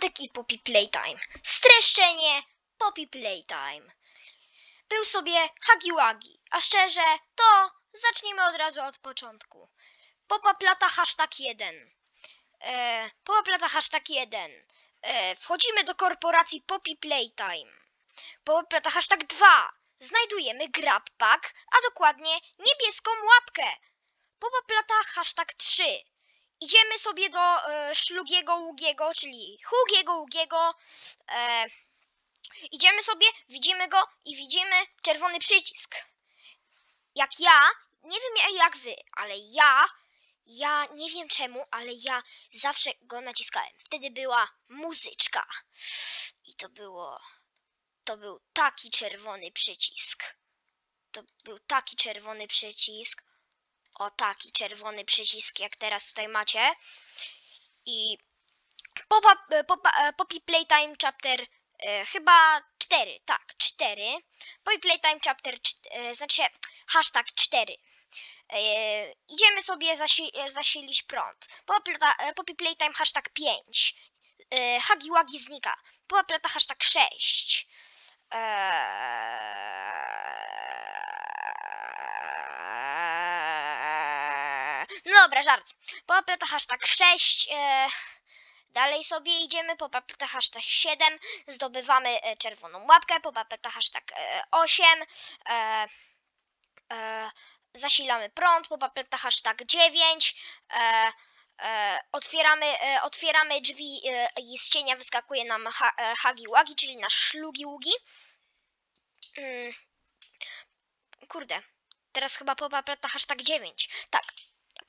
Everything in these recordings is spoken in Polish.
Antek Poppy Playtime. Streszczenie Poppy Playtime. Był sobie Hagi Wagi, a szczerze to zacznijmy od razu od początku. Popa plata hashtag 1. E, Popa plata hashtag 1. E, wchodzimy do korporacji Poppy Playtime. Popa plata hashtag 2. Znajdujemy grab pack, a dokładnie niebieską łapkę. Popa plata hashtag 3. Idziemy sobie do e, Szlugiego Ługiego, czyli Hugiego Ługiego. E, idziemy sobie, widzimy go i widzimy czerwony przycisk. Jak ja, nie wiem jak wy, ale ja, ja nie wiem czemu, ale ja zawsze go naciskałem. Wtedy była muzyczka. I to było, to był taki czerwony przycisk. To był taki czerwony przycisk. O taki czerwony przycisk, jak teraz tutaj macie. I e, e, Poppy Playtime Chapter e, chyba 4, tak, 4. Poppy Playtime Chapter, e, znaczy hashtag 4. E, idziemy sobie zasi e, zasilić prąd. Poppy, e, Poppy Playtime hashtag 5. E, Hagi Wagi znika. Popa Plata hashtag 6. Eee... No dobra, żart. Popapleta hashtag 6. E... Dalej sobie idziemy. Popapleta hashtag 7. Zdobywamy e, czerwoną łapkę. Popapleta hashtag e, 8. E... E... Zasilamy prąd. Popapleta hashtag 9. E... E, otwieramy, otwieramy drzwi i z cienia wyskakuje nam ha, Hagi Wagi, czyli nasz szlugi ługi. Mm. Kurde, teraz chyba popapleta hashtag 9. Tak,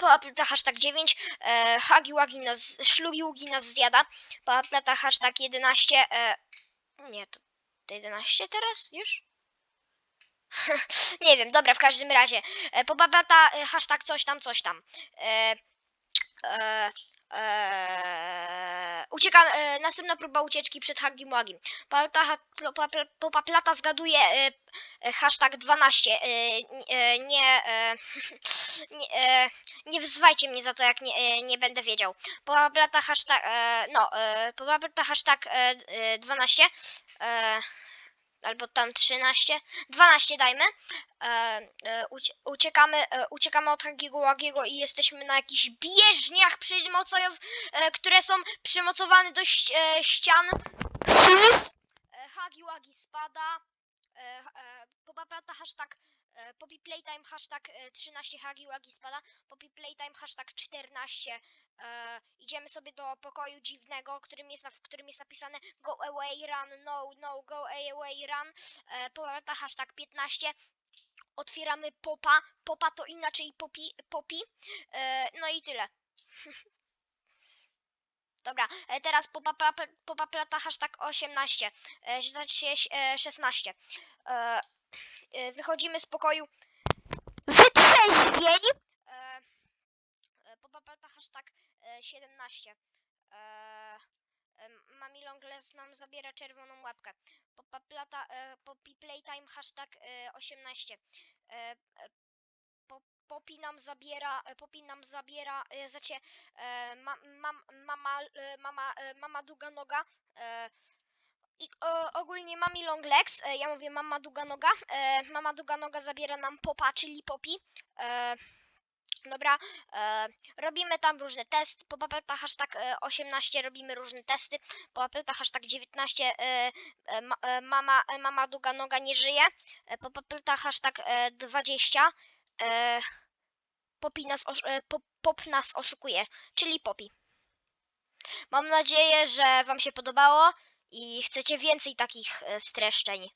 popapleta hashtag 9. E, Hagi Wagi nas, szlugi ługi nas zjada. Popapleta hashtag 11. E, nie, to, to 11 teraz już? nie wiem, dobra, w każdym razie. E, popapleta e, hashtag coś tam, coś tam. E, e, e, uciekam, e, następna próba ucieczki przed Hagim Wagim. Popaplata, popa- popaplata zgaduje e, e, hashtag 12. E, n- e, nie, e, nie, e, nie wzywajcie mnie za to, jak nie, e, nie będę wiedział. Popaplata hashtag, e, no, e, popaplata hashtag e, e, 12. E, albo tam 13. 12 dajmy. E, e, ucie, uciekamy, e, uciekamy od Hagiego Łagiego i jesteśmy na jakichś bieżniach przymocow, które są przymocowane do ścian. Hagi Łagi spada. Popaplata hashtag Poppy Playtime hashtag e, 13 Hagi Łagi spada. Poppy Playtime hashtag 14. E, idziemy sobie do pokoju dziwnego, którym jest, w którym jest napisane Go away run, no, no, go away run. E, Popaplata hashtag 15 otwieramy popa. Popa to inaczej popi, popi. E, no i tyle. Dobra, e, teraz popa, popa, popa plata hashtag 18, e, znaczy e, 16. E, e, wychodzimy z pokoju wytrzeźwień. E, popa plata hashtag e, 17. Mami Longles nam zabiera czerwoną łapkę. Popa plata, e, popi playtime hashtag e, 18. E, e, po- Popi nam zabiera, Popi nam zabiera, e, znaczy e, ma, mam, mama, mama, mama długa noga. I o, ogólnie mami long legs, e, ja mówię mama długa noga. Mama długa noga zabiera nam popa, czyli popi. E, dobra, e, robimy tam różne testy. Po papelta hashtag e, 18 robimy różne testy. Po papelta hashtag 19 e, e, e, mama, e, mama długa noga nie żyje. E, po papelta hashtag e, 20 e, Popi nas, e, pop, pop nas oszukuje, czyli Popi. Mam nadzieję, że Wam się podobało i chcecie więcej takich e, streszczeń.